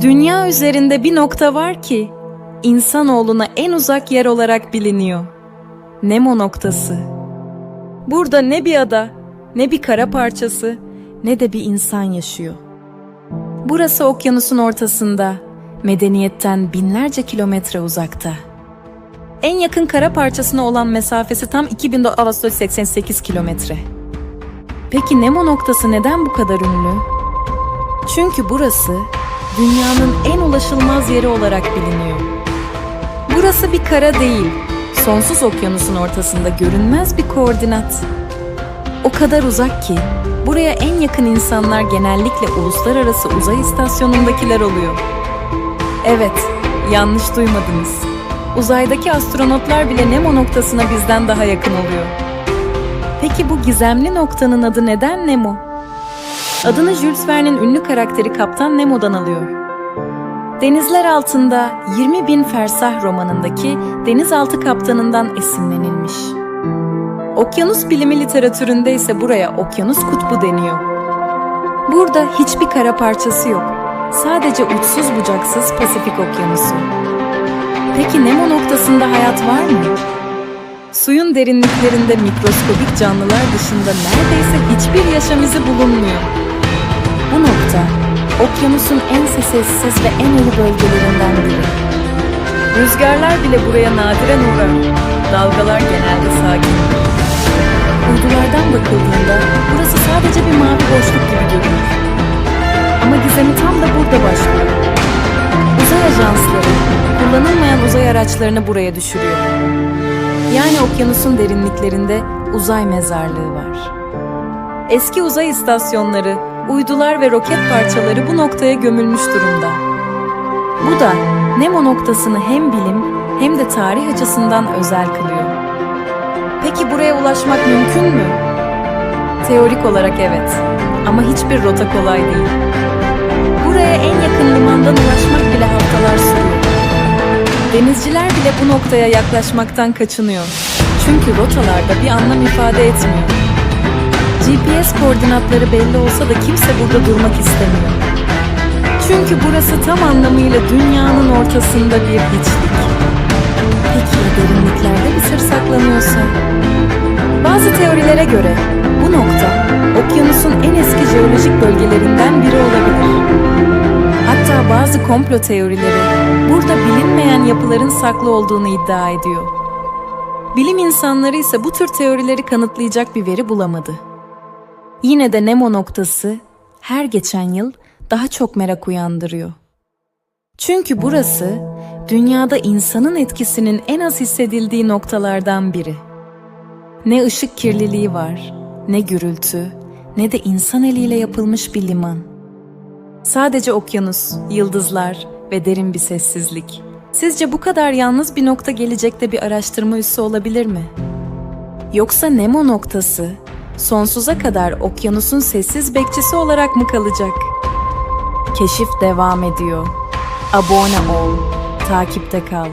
Dünya üzerinde bir nokta var ki insanoğluna en uzak yer olarak biliniyor. Nemo noktası. Burada ne bir ada, ne bir kara parçası, ne de bir insan yaşıyor. Burası okyanusun ortasında, medeniyetten binlerce kilometre uzakta. En yakın kara parçasına olan mesafesi tam 2988 kilometre. Peki Nemo noktası neden bu kadar ünlü? Çünkü burası dünyanın en ulaşılmaz yeri olarak biliniyor. Burası bir kara değil, sonsuz okyanusun ortasında görünmez bir koordinat. O kadar uzak ki buraya en yakın insanlar genellikle uluslararası uzay istasyonundakiler oluyor. Evet, yanlış duymadınız. Uzaydaki astronotlar bile Nemo noktasına bizden daha yakın oluyor. Peki bu gizemli noktanın adı neden Nemo? Adını Jules Verne'in ünlü karakteri Kaptan Nemo'dan alıyor. Denizler altında 20 bin fersah romanındaki denizaltı kaptanından esinlenilmiş. Okyanus bilimi literatüründe ise buraya okyanus kutbu deniyor. Burada hiçbir kara parçası yok. Sadece uçsuz bucaksız Pasifik Okyanusu. Peki Nemo noktasında hayat var mı? Suyun derinliklerinde mikroskobik canlılar dışında neredeyse hiçbir yaşam izi bulunmuyor. Okyanusun en sessiz ve en ölü bölgelerinden biri. Rüzgarlar bile buraya nadiren uğrar. Dalgalar genelde sakin. Uydulardan bakıldığında burası sadece bir mavi boşluk gibi görünür. Ama gizemi tam da burada başlıyor. Uzay ajansları, kullanılmayan uzay araçlarını buraya düşürüyor. Yani okyanusun derinliklerinde uzay mezarlığı var. Eski uzay istasyonları, uydular ve roket parçaları bu noktaya gömülmüş durumda. Bu da Nemo noktasını hem bilim hem de tarih açısından özel kılıyor. Peki buraya ulaşmak mümkün mü? Teorik olarak evet ama hiçbir rota kolay değil. Buraya en yakın limandan ulaşmak bile haftalar sürüyor. Denizciler bile bu noktaya yaklaşmaktan kaçınıyor. Çünkü rotalarda bir anlam ifade etmiyor. GPS koordinatları belli olsa da kimse burada durmak istemiyor. Çünkü burası tam anlamıyla dünyanın ortasında bir hiçlik. Peki derinliklerde bir sır saklanıyorsa? Bazı teorilere göre bu nokta okyanusun en eski jeolojik bölgelerinden biri olabilir. Hatta bazı komplo teorileri burada bilinmeyen yapıların saklı olduğunu iddia ediyor. Bilim insanları ise bu tür teorileri kanıtlayacak bir veri bulamadı. Yine de Nemo noktası her geçen yıl daha çok merak uyandırıyor. Çünkü burası dünyada insanın etkisinin en az hissedildiği noktalardan biri. Ne ışık kirliliği var, ne gürültü, ne de insan eliyle yapılmış bir liman. Sadece okyanus, yıldızlar ve derin bir sessizlik. Sizce bu kadar yalnız bir nokta gelecekte bir araştırma üssü olabilir mi? Yoksa Nemo noktası sonsuza kadar okyanusun sessiz bekçisi olarak mı kalacak? Keşif devam ediyor. Abone ol, takipte kal.